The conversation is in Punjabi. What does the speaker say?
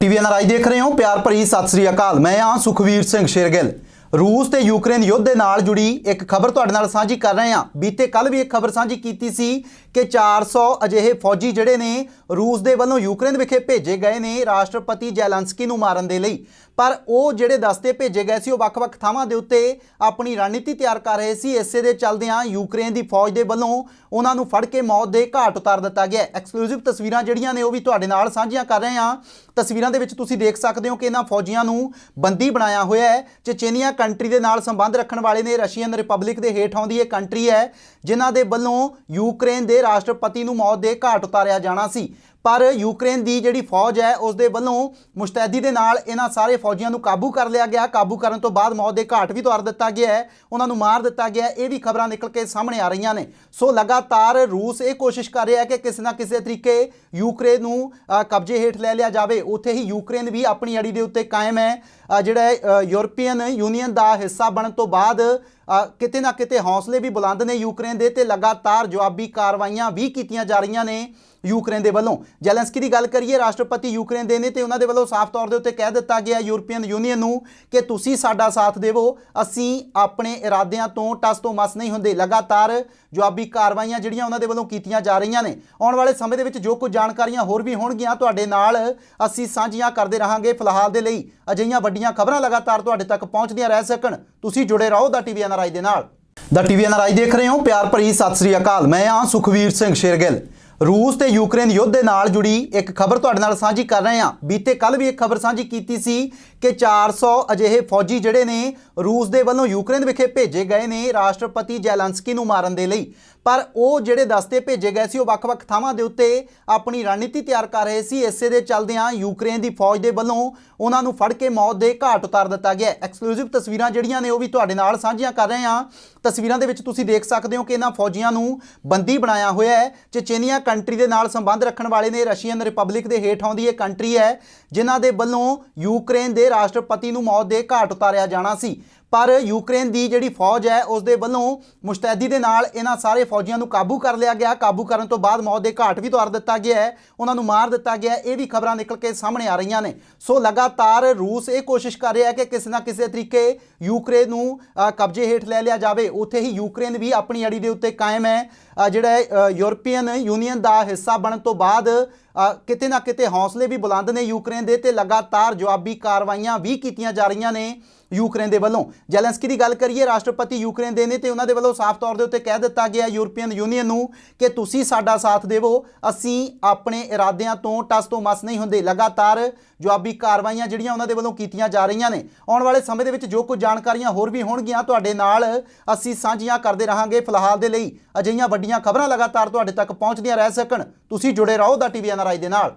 ਟੀਵੀ ਐਨਆਰਆਈ ਦੇਖ ਰਹੇ ਹੋ, ਪਿਆਰ ਭਰੀ ਸਤਿ ਸ੍ਰੀ ਅਕਾਲ। ਮੈਂ ਹਾਂ ਸੁਖਵੀਰ ਸਿੰਘ ਸ਼ੇਰਗਿੱਲ। ਰੂਸ ਤੇ ਯੂਕਰੇਨ ਯੁੱਧ ਦੇ ਨਾਲ ਜੁੜੀ ਇੱਕ ਖਬਰ ਤੁਹਾਡੇ ਨਾਲ ਸਾਂਝੀ ਕਰ ਰਹੇ ਹਾਂ। ਬੀਤੇ ਕੱਲ ਵੀ ਇੱਕ ਖਬਰ ਸਾਂਝੀ ਕੀਤੀ ਸੀ ਕਿ 400 ਅਜਿਹੇ ਫੌਜੀ ਜਿਹੜੇ ਨੇ ਰੂਸ ਦੇ ਵੱਲੋਂ ਯੂਕਰੇਨ ਵਿਖੇ ਭੇਜੇ ਗਏ ਨੇ ਰਾਸ਼ਟਰਪਤੀ ਜ਼ੈਲੈਂਸਕੀ ਨੂੰ ਮਾਰਨ ਦੇ ਲਈ। ਪਰ ਉਹ ਜਿਹੜੇ ਦਸਤੇ ਭੇਜੇ ਗਏ ਸੀ, ਉਹ ਵੱਖ-ਵੱਖ ਥਾਵਾਂ ਦੇ ਉੱਤੇ ਆਪਣੀ ਰਣਨੀਤੀ ਤਿਆਰ ਕਰ ਰਹੇ ਸੀ। ਇਸੇ ਦੇ ਚੱਲਦਿਆਂ ਯੂਕਰੇਨ ਦੀ ਫੌਜ ਦੇ ਵੱਲੋਂ ਉਹਨਾਂ ਨੂੰ ਫੜ ਕੇ ਮੌਤ ਦੇ ਘਾਟ ਉਤਾਰ ਦਿੱਤਾ ਗਿਆ ਐਕਸਕਲੂਸਿਵ ਤਸਵੀਰਾਂ ਜਿਹੜੀਆਂ ਨੇ, ਉਹ ਵੀ ਤੁਹਾਡੇ ਨਾਲ ਸਾਂਝੀਆਂ ਕਰ ਰਹੇ ਹਾਂ। ਤਸਵੀਰਾਂ ਦੇ ਵਿੱਚ ਤੁਸੀਂ ਦੇਖ ਸਕਦੇ ਹੋ ਕਿ ਇਹਨਾਂ ਫੌਜੀਆਂ ਨੂੰ ਬੰਦੀ ਬਣਾਇਆ ਹੋਇਆ ਹੈ। ਚਚੇਨੀਆ ਕੰਟਰੀ ਦੇ ਨਾਲ ਸੰਬੰਧ ਰੱਖਣ ਵਾਲੇ ਨੇ, ਰਸ਼ੀਅਨ ਰਿਪਬਲਿਕ ਦੇ ਹੇਠ ਆਉਂਦੀ ਇਹ ਕੰਟਰੀ ਹੈ, ਜਿਨ੍ਹਾਂ ਦੇ ਵੱਲੋਂ ਯੂਕਰੇਨ ਦੇ ਰਾਸ਼ਟਰਪਤੀ ਨੂੰ ਮੌਤ ਦੇ ਘਾਟ ਉਤਾਰਿਆ ਜਾਣਾ ਸੀ। ਪਰ ਯੂਕਰੇਨ ਦੀ ਜਿਹੜੀ ਫੌਜ ਹੈ ਉਸ ਦੇ ਵੱਲੋਂ ਮੁਸਤੈਦੀ ਦੇ ਨਾਲ ਇਹਨਾਂ ਸਾਰੇ ਫੌਜੀਆਂ ਨੂੰ ਕਾਬੂ ਕਰ ਲਿਆ ਗਿਆ। ਕਾਬੂ ਕਰਨ ਤੋਂ ਬਾਅਦ ਮੌਤ ਦੇ ਘਾਟ ਵੀ ਉਤਾਰ ਦਿੱਤਾ ਗਿਆ ਹੈ। ਉਹਨਾਂ ਨੂੰ ਮਾਰ ਦਿੱਤਾ ਗਿਆ ਇਹ ਵੀ ਖਬਰਾਂ ਨਿਕਲ ਕੇ ਸਾਹਮਣੇ ਆ ਰਹੀਆਂ ਨੇ। ਸੋ ਲਗਾਤਾਰ ਰੂਸ ਇਹ ਕੋਸ਼ਿਸ਼ ਕਰ ਰਿਹਾ ਹੈ ਕਿ ਕਿਸੇ ਨਾ ਕਿਸੇ ਤਰੀਕੇ ਯੂਕਰੇਨ ਨੂੰ ਕਬਜ਼ੇ ਹੇਠ ਲੈ ਲਿਆ ਜਾਵੇ। ਉੱਥੇ ਹੀ ਯੂਕਰੇਨ ਵੀ ਆਪਣੀ ਅੜੀ ਦੇ ਉੱਤੇ ਕਾਇਮ ਹੈ। ਜਿਹੜਾ ਯੂਰਪੀਅਨ ਯੂਨੀਅਨ ਦਾ ਹਿੱਸਾ ਬਣਨ ਤੋਂ ਬਾਅਦ ਕਿਤੇ ਨਾ ਕਿਤੇ ਹੌਸਲੇ ਵੀ ਬੁਲੰਦ ਨੇ ਯੂਕਰੇਨ ਦੇ ਤੇ ਲਗਾਤਾਰ ਜਵਾਬੀ ਕਾਰਵਾਈਆਂ ਵੀ ਕੀਤੀਆਂ ਜਾ ਰਹੀਆਂ ਨੇ ਯੂਕਰੇਨ ਦੇ ਵੱਲੋਂ। ਜ਼ੈਲੈਂਸਕੀ ਦੀ ਗੱਲ ਕਰੀਏ, ਰਾਸ਼ਟਰਪਤੀ ਯੂਕਰੇਨ ਦੇ ਨੇ ਤੇ ਉਹਨਾਂ ਦੇ ਵੱਲੋਂ ਸਾਫ਼ ਤੌਰ ਦੇ ਉੱਤੇ ਕਹਿ ਦਿੱਤਾ ਗਿਆ ਯੂਰਪੀਅਨ ਯੂਨੀਅਨ ਨੂੰ ਕਿ ਤੁਸੀਂ ਸਾਡਾ ਸਾਥ ਦੇਵੋ, ਅਸੀਂ ਆਪਣੇ ਇਰਾਦਿਆਂ ਤੋਂ ਟਸ ਤੋਂ ਮਸ ਨਹੀਂ ਹੁੰਦੇ। ਲਗਾਤਾਰ ਜਵਾਬੀ ਕਾਰਵਾਈਆਂ ਜਿਹੜੀਆਂ ਉਹਨਾਂ ਦੇ ਵੱਲੋਂ ਕੀਤੀਆਂ ਜਾ ਰਹੀਆਂ ਨੇ। ਆਉਣ ਵਾਲੇ ਸਮੇਂ ਦੇ ਵਿੱਚ ਜੋ ਕੁਝ ਜਾਣਕਾਰੀਆਂ ਹੋਰ ਵੀ ਹੋਣਗੀਆਂ, ਤੁਹਾਡੇ ਨਾਲ ਅਸੀਂ ਸਾਂਝੀਆਂ ਕਰਦੇ ਰਹਾਂਗੇ। ਫਿਲਹਾਲ ਦੇ ਲਈ ਅਜਿਹੀਆਂ ਵੱਡੀਆਂ ਖਬਰਾਂ ਲਗਾਤਾਰ ਤੁਹਾਡੇ ਤੱਕ ਪਹੁੰਚਦੀਆਂ ਰਹਿ ਸਕਣ। ਤੁਸੀਂ ਜੁੜੇ ਰਹੋ ਦਾ ਟੀਵੀ ਐਨਆਰਆਈ ਦੇ ਨਾਲ। ਦਾ ਟੀਵੀ ਐਨਆਰਆਈ ਦੇਖ ਰਹੇ ਹੋ। ਪਿਆਰ ਭਰੀ ਸਤਿ ਸ੍ਰੀ ਅਕਾਲ। ਮੈਂ ਹਾਂ ਸੁਖਵੀਰ ਸਿੰਘ ਸ਼ੇਰਗਿੱਲ। ਰੂਸ ਤੇ ਯੂਕਰੇਨ ਯੁੱਧ ਦੇ ਨਾਲ ਜੁੜੀ ਇੱਕ ਖਬਰ ਤੁਹਾਡੇ ਨਾਲ ਸਾਂਝੀ ਕਰ ਰਹੇ ਹਾਂ। ਬੀਤੇ ਕੱਲ ਵੀ ਇੱਕ ਖਬਰ ਸਾਂਝੀ ਕੀਤੀ ਸੀ ਕਿ 400 ਅਜਿਹੇ ਫੌਜੀ ਜਿਹੜੇ ਨੇ ਰੂਸ ਦੇ ਵੱਲੋਂ ਯੂਕਰੇਨ ਵਿਖੇ ਭੇਜੇ ਗਏ ਨੇ ਰਾਸ਼ਟਰਪਤੀ ਜ਼ੈਲੈਂਸਕੀ ਨੂੰ ਮਾਰਨ ਦੇ ਲਈ। ਪਰ ਉਹ ਜਿਹੜੇ ਦਸਤੇ ਭੇਜੇ ਗਏ ਸੀ, ਉਹ ਵੱਖ-ਵੱਖ ਥਾਵਾਂ ਦੇ ਉੱਤੇ ਆਪਣੀ ਰਣਨੀਤੀ ਤਿਆਰ ਕਰ ਰਹੇ ਸੀ। ਇਸੇ ਦੇ ਚੱਲਦਿਆਂ ਯੂਕਰੇਨ ਦੀ ਫੌਜ ਦੇ ਵੱਲੋਂ ਉਹਨਾਂ ਨੂੰ ਫੜ ਕੇ ਮੌਤ ਦੇ ਘਾਟ ਉਤਾਰ ਦਿੱਤਾ ਗਿਆ। ਐਕਸਕਲੂਸਿਵ ਤਸਵੀਰਾਂ ਜਿਹੜੀਆਂ ਨੇ, ਉਹ ਵੀ ਤੁਹਾਡੇ ਨਾਲ ਸਾਂਝੀਆਂ ਕਰ ਰਹੇ ਹਾਂ। ਤਸਵੀਰਾਂ ਦੇ ਵਿੱਚ ਤੁਸੀਂ ਦੇਖ ਸਕਦੇ ਹੋ ਕਿ ਇਹਨਾਂ ਫੌਜੀਆਂ ਨੂੰ ਬੰਦੀ ਬਣਾਇਆ ਹੋਇਆ ਹੈ। ਚਚੇਨੀਆ ਕੰਟਰੀ ਦੇ ਨਾਲ ਸੰਬੰਧ ਰੱਖਣ ਵਾਲੇ ਨੇ ਰਸ਼ੀਅਨ ਰਿਪਬਲਿਕ ਦੇ ਹੇਠ ਆਉਂਦੀ ਇਹ ਕੰਟਰੀ ਹੈ, ਜਿਨ੍ਹਾਂ ਦੇ ਵੱਲੋਂ ਯੂਕਰੇਨ ਦੇ ਰਾਸ਼ਟਰਪਤੀ ਨੂੰ ਮੌਤ ਦੇ ਘਾਟ ਉਤਾਰਿਆ ਜਾਣਾ ਸੀ। ਪਰ ਯੂਕਰੇਨ ਦੀ ਜਿਹੜੀ ਫੌਜ ਹੈ ਉਸ ਦੇ ਵੱਲੋਂ ਮੁਸਤੈਦੀ ਦੇ ਨਾਲ ਇਹਨਾਂ ਸਾਰੇ ਫੌਜੀਆਂ ਨੂੰ ਕਾਬੂ ਕਰ ਲਿਆ ਗਿਆ। ਕਾਬੂ ਕਰਨ ਤੋਂ ਬਾਅਦ ਮੌਤ ਦੇ ਘਾਟ ਵੀ ਉਤਾਰ ਦਿੱਤਾ ਗਿਆ ਹੈ। ਉਹਨਾਂ ਨੂੰ ਮਾਰ ਦਿੱਤਾ ਗਿਆ ਇਹ ਵੀ ਖਬਰਾਂ ਨਿਕਲ ਕੇ ਸਾਹਮਣੇ ਆ ਰਹੀਆਂ ਨੇ। ਸੋ ਲਗਾਤਾਰ ਰੂਸ ਇਹ ਕੋਸ਼ਿਸ਼ ਕਰ ਰਿਹਾ ਹੈ ਕਿ ਕਿਸੇ ਨਾ ਕਿਸੇ ਤਰੀਕੇ ਯੂਕਰੇਨ ਨੂੰ ਕਬਜ਼ੇ ਹੇਠ ਲੈ ਲਿਆ ਜਾਵੇ। ਉੱਥੇ ਹੀ ਯੂਕਰੇਨ ਵੀ ਆਪਣੀ ਅੜੀ ਦੇ ਉੱਤੇ ਕਾਇਮ ਹੈ। ਜਿਹੜਾ ਯੂਰਪੀਅਨ ਯੂਨੀਅਨ ਦਾ ਹਿੱਸਾ ਬਣਨ ਤੋਂ ਬਾਅਦ ਕਿਤੇ ਨਾ ਕਿਤੇ ਹੌਸਲੇ ਵੀ ਬੁਲੰਦ ਨੇ ਯੂਕਰੇਨ ਦੇ ਤੇ ਲਗਾਤਾਰ ਜਵਾਬੀ ਕਾਰਵਾਈਆਂ ਵੀ ਕੀਤੀਆਂ ਜਾ ਰਹੀਆਂ ਨੇ ਯੂਕਰੇਨ ਦੇ ਵੱਲੋਂ। ਜ਼ੈਲੈਂਸਕੀ ਦੀ ਗੱਲ ਕਰੀਏ, ਰਾਸ਼ਟਰਪਤੀ ਯੂਕਰੇਨ ਦੇ ਨੇ ਤੇ ਉਹਨਾਂ ਦੇ ਵੱਲੋਂ ਸਾਫ਼ ਤੌਰ ਦੇ ਉੱਤੇ ਕਹਿ ਦਿੱਤਾ ਗਿਆ ਯੂਰਪੀਅਨ ਯੂਨੀਅਨ ਨੂੰ ਕਿ ਤੁਸੀਂ ਸਾਡਾ ਸਾਥ ਦੇਵੋ, ਅਸੀਂ ਆਪਣੇ ਇਰਾਦਿਆਂ ਤੋਂ ਟਸ ਤੋਂ ਮਸ ਨਹੀਂ ਹੁੰਦੇ। ਲਗਾਤਾਰ ਜਵਾਬੀ ਕਾਰਵਾਈਆਂ ਜਿਹੜੀਆਂ ਉਹਨਾਂ ਦੇ ਵੱਲੋਂ ਕੀਤੀਆਂ ਜਾ ਰਹੀਆਂ ਨੇ। ਆਉਣ ਵਾਲੇ ਸਮੇਂ ਦੇ ਵਿੱਚ ਜੋ ਕੁਝ ਜਾਣਕਾਰੀਆਂ ਹੋਰ ਵੀ ਹੋਣਗੀਆਂ, ਤੁਹਾਡੇ ਨਾਲ ਅਸੀਂ ਸਾਂਝੀਆਂ ਕਰਦੇ ਰਹਾਂਗੇ। ਫਿਲਹਾਲ ਦੇ ਲਈ ਅਜਿਹੀਆਂ ਵੱਡੀਆਂ ਖਬਰਾਂ ਲਗਾਤਾਰ ਤੁਹਾਡੇ ਤੱਕ ਪਹੁੰਚਦੀਆਂ ਰਹਿ ਸਕਣ। ਤੁਸੀਂ ਜੁੜੇ ਰਹੋ ਦਾ ਟੀਵੀ ਐਨਆਰਆਈ ਦੇ ਨਾਲ